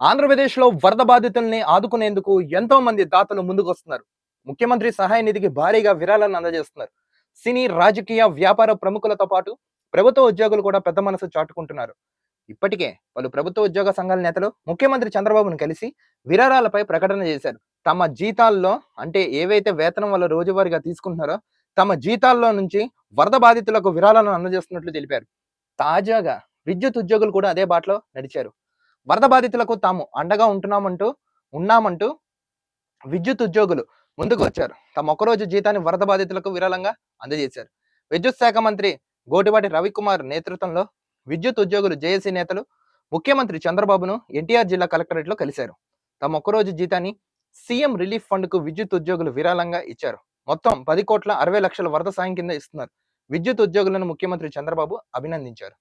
ఆంధ్రప్రదేశ్లో వరద బాధితుల్ని ఆదుకునేందుకు ఎంతో మంది దాతలు ముందుకొస్తున్నారు. ముఖ్యమంత్రి సహాయ నిధికి భారీగా విరాళాలను అందజేస్తున్నారు. సినీ రాజకీయ వ్యాపార ప్రముఖులతో పాటు ప్రభుత్వ ఉద్యోగులు కూడా పెద్ద మనసు చాటుకుంటున్నారు. ఇప్పటికే పలు ప్రభుత్వ ఉద్యోగ సంఘాల నేతలు ముఖ్యమంత్రి చంద్రబాబును కలిసి విరాళాలపై ప్రకటన చేశారు. తమ జీతాల్లో అంటే ఏవైతే వేతనం వల్ల రోజువారీగా తీసుకుంటున్నారో తమ జీతాల్లో నుంచి వరద బాధితులకు విరాళాలను అందజేస్తున్నట్లు తెలిపారు. తాజాగా విద్యుత్ ఉద్యోగులు కూడా అదే బాటలో నడిచారు. వరద బాధితులకు తాము అండగా ఉంటున్నామంటూ ఉన్నామంటూ విద్యుత్ ఉద్యోగులు ముందుకు వచ్చారు. తమ ఒక్కరోజు జీతాన్ని వరద బాధితులకు విరాళంగా అందజేశారు. విద్యుత్ శాఖ మంత్రి గోటిపాటి రవికుమార్ నేతృత్వంలో విద్యుత్ ఉద్యోగులు జేఏసీ నేతలు ముఖ్యమంత్రి చంద్రబాబును ఎన్టీఆర్ జిల్లా కలెక్టరేట్లో కలిశారు. తమ ఒక్కరోజు జీతాన్ని సీఎం రిలీఫ్ ఫండ్కు విద్యుత్ ఉద్యోగులు విరాళంగా ఇచ్చారు. మొత్తం పది కోట్ల అరవై లక్షల వరద సాయం కింద ఇస్తున్నారు. విద్యుత్ ఉద్యోగులను ముఖ్యమంత్రి చంద్రబాబు అభినందించారు.